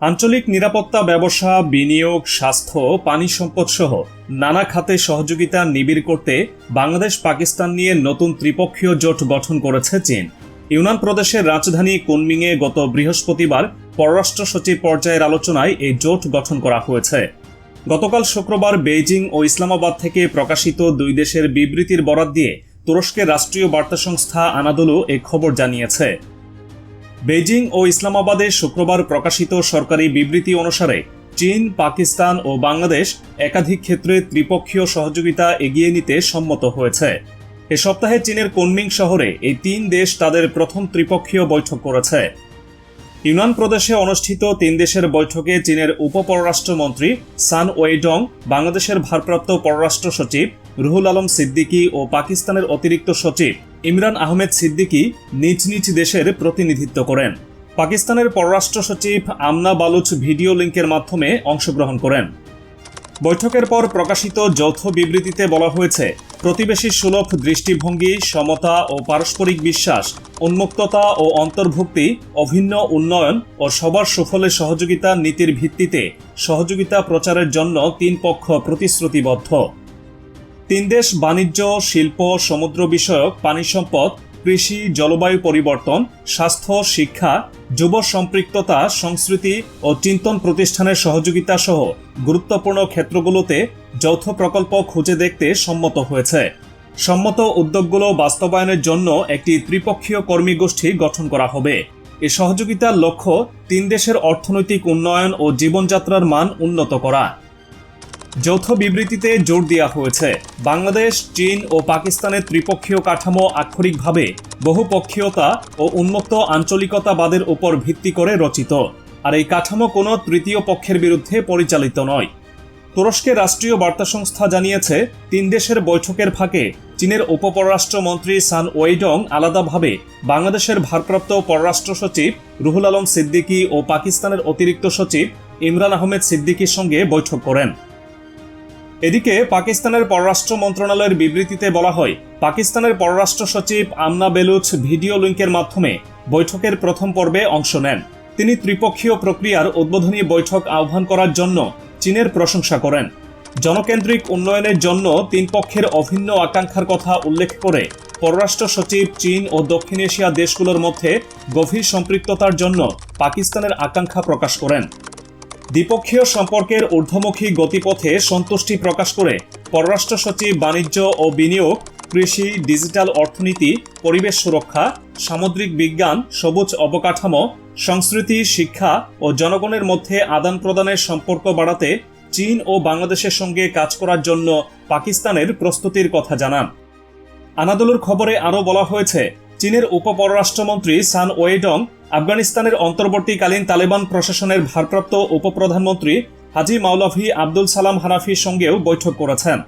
আঞ্চলিক নিরাপত্তা ব্যবসা, বিনিয়োগ, স্বাস্থ্য, পানি সম্পদ সহ নানা খাতে সহযোগিতা নিবিড় করতে বাংলাদেশ পাকিস্তান নিয়ে নতুন ত্রিপক্ষীয় জোট গঠন করেছে চীন। ইউনান প্রদেশের রাজধানী কুনমিংয়ে গত বৃহস্পতিবার পররাষ্ট্র সচিব পর্যায়ের আলোচনায় এই জোট গঠন করা হয়েছে। গতকাল শুক্রবার বেইজিং ও ইসলামাবাদ থেকে প্রকাশিত দুই দেশের বিবৃতির বরাত দিয়ে তুরস্কের রাষ্ট্রীয় বার্তা সংস্থা আনাদুলু এই খবর জানিয়েছে। বেজিং ও ইসলামাবাদে শুক্রবার প্রকাশিত সরকারি বিবৃতি অনুসারে চীন, পাকিস্তান ও বাংলাদেশ একাধিক ক্ষেত্রে ত্রিপক্ষীয় সহযোগিতা এগিয়ে নিতে সম্মত হয়েছে। এ সপ্তাহে চীনের কনমিং শহরে এই তিন দেশ তাদের প্রথম ত্রিপক্ষীয় বৈঠক করেছে। ইউনান প্রদেশে অনুষ্ঠিত তিন দেশের বৈঠকে চীনের উপপররাষ্ট্রমন্ত্রী সান ওয়েডং বাংলাদেশের ভারপ্রাপ্ত পররাষ্ট্র সচিব রুহুল আলম সিদ্দিকী ও পাকিস্তানের অতিরিক্ত সচিব ইমরান আহমেদ সিদ্দিকী নিজ নিজ দেশের প্রতিনিধিত্ব করেন। পাকিস্তানের পররাষ্ট্র সচিব আমনা বালুচ ভিডিও লিঙ্কের মাধ্যমে অংশগ্রহণ করেন। বৈঠকের পর প্রকাশিত যৌথ বিবৃতিতে বলা হয়েছে, প্রতিবেশী সুলভ দৃষ্টিভঙ্গি, সমতা ও পারস্পরিক বিশ্বাস, উন্মুক্ততা ও অন্তর্ভুক্তি, অভিন্ন উন্নয়ন ও সবার সুফলে সহযোগিতা নীতির ভিত্তিতে সহযোগিতা প্রচারের জন্য তিন পক্ষ প্রতিশ্রুতিবদ্ধ। তিন দেশ বাণিজ্য, শিল্প, সমুদ্র বিষয়ক, পানি সম্পদ, কৃষি, জলবায়ু পরিবর্তন, স্বাস্থ্য, শিক্ষা, যুব সম্পৃক্ততা, সংস্কৃতি ও চিন্তন প্রতিষ্ঠানের সহযোগিতা সহ গুরুত্বপূর্ণ ক্ষেত্রগুলোতে যৌথ প্রকল্প খুঁজে দেখতে সম্মত হয়েছে। সম্মত উদ্যোগগুলো বাস্তবায়নের জন্য একটি ত্রিপক্ষীয় কর্মী গোষ্ঠী গঠন করা হবে। এ সহযোগিতার লক্ষ্য তিন দেশের অর্থনৈতিক উন্নয়ন ও জীবনযাত্রার মান উন্নত করা। যৌথ বিবৃতিতে জোর দেওয়া হয়েছে। বাংলাদেশ, চীন ও পাকিস্তানের ত্রিপক্ষীয় কাঠামো আক্ষরিকভাবে বহুপক্ষীয়তা ও উন্মুক্ত আঞ্চলিকতাবাদের উপর ভিত্তি করে রচিত। আর এই কাঠামো কোনো তৃতীয় পক্ষের বিরুদ্ধে পরিচালিত নয়। তুরস্কের রাষ্ট্রীয় বার্তা সংস্থা জানিয়েছে, তিন দেশের বৈঠকের ফাঁকে চীনের উপপররাষ্ট্রমন্ত্রী সান ওয়েডং আলাদাভাবে বাংলাদেশের ভারপ্রাপ্ত পররাষ্ট্র সচিব রুহুল আলম সিদ্দিকী ও পাকিস্তানের অতিরিক্ত সচিব ইমরান আহমেদ সিদ্দিকীর সঙ্গে বৈঠক করেন। এদিকে পাকিস্তানের পররাষ্ট্র মন্ত্রণালয়ের বিবৃতিতে বলা হয়, পাকিস্তানের পররাষ্ট্র সচিব আমনা বেলুচ ভিডিও লিঙ্কের মাধ্যমে বৈঠকের প্রথম পর্বে অংশ নেন। তিনি ত্রিপক্ষীয় প্রক্রিয়ার উদ্বোধনী বৈঠক আহ্বান করার জন্য চীনের প্রশংসা করেন। জনকেন্দ্রিক উন্নয়নের জন্য তিন পক্ষের অভিন্ন আকাঙ্ক্ষার কথা উল্লেখ করে পররাষ্ট্র সচিব চীন ও দক্ষিণ এশিয়া দেশগুলোর মধ্যে গভীর সম্পৃক্ততার জন্য পাকিস্তানের আকাঙ্ক্ষা প্রকাশ করেন। দ্বিপক্ষীয় সম্পর্কের ঊর্ধ্বমুখী গতিপথে সন্তুষ্টি প্রকাশ করে পররাষ্ট্র সচিব, বাণিজ্য ও বিনিয়োগ, কৃষি, ডিজিটাল অর্থনীতি, পরিবেশ সুরক্ষা, সামুদ্রিক বিজ্ঞান, সবুজ অবকাঠামো, সংস্কৃতি, শিক্ষা ও জনগণের মধ্যে আদান প্রদানের সম্পর্ক বাড়াতে চীন ও বাংলাদেশের সঙ্গে কাজ করার জন্য পাকিস্তানের প্রস্তুতির কথা জানান। আনাদুলুর খবরে আরও বলা হয়েছে, চীনের উপপররাষ্ট্রমন্ত্রী সান ওয়েডং আফগানিস্তানের অন্তর্বর্তীকালীন তালেবান প্রশাসনের ভারপ্রাপ্ত উপপ্রধানমন্ত্রী হাজি মাওলাভি আব্দুল সালাম হানাফির সঙ্গেও বৈঠক করেছেন।